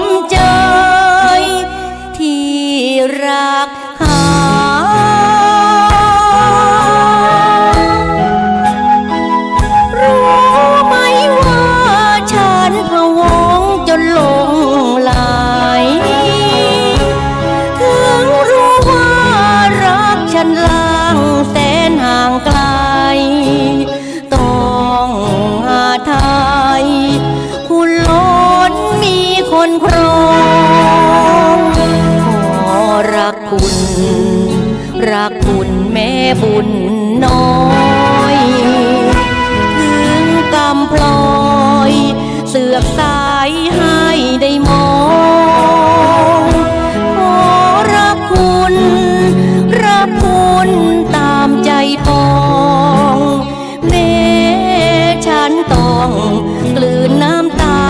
มใจ ที่รักหารู้ไหมว่าฉันพะวงจนหลงไหลถึงรู้ว่ารักฉันลา รักคุณแม่บุญน้อย ถึงกำพลอย เสือกสายให้ได้มองขอรักคุณ รักคุณตามใจปองแม้ฉันต้องกลืนน้ำตา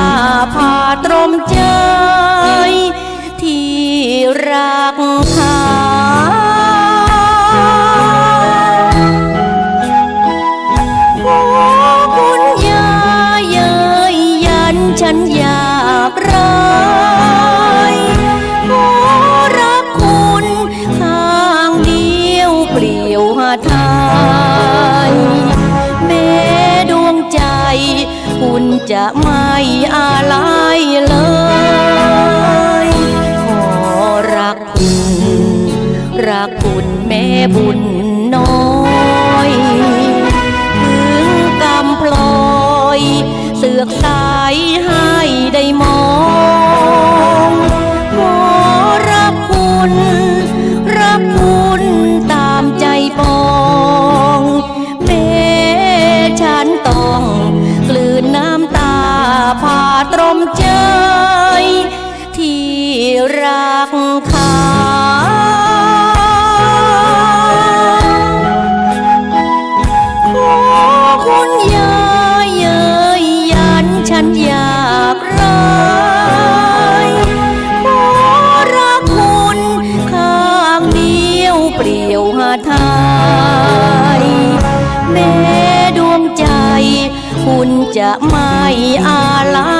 พาตรมใจที่รักเขันฉันอยากร้ายขอรักคุณข้างเดียวเปลี่ยวหาทายแม้ดวงใจ คุณจะไม่อะไรเลยขอรักคุณ รักคุณแม่บุญน้อยถึงกำพลอยเสือกสา เปลี่ยวหาทายแม้ดวงใจ คุณจะไม่อะไรเลย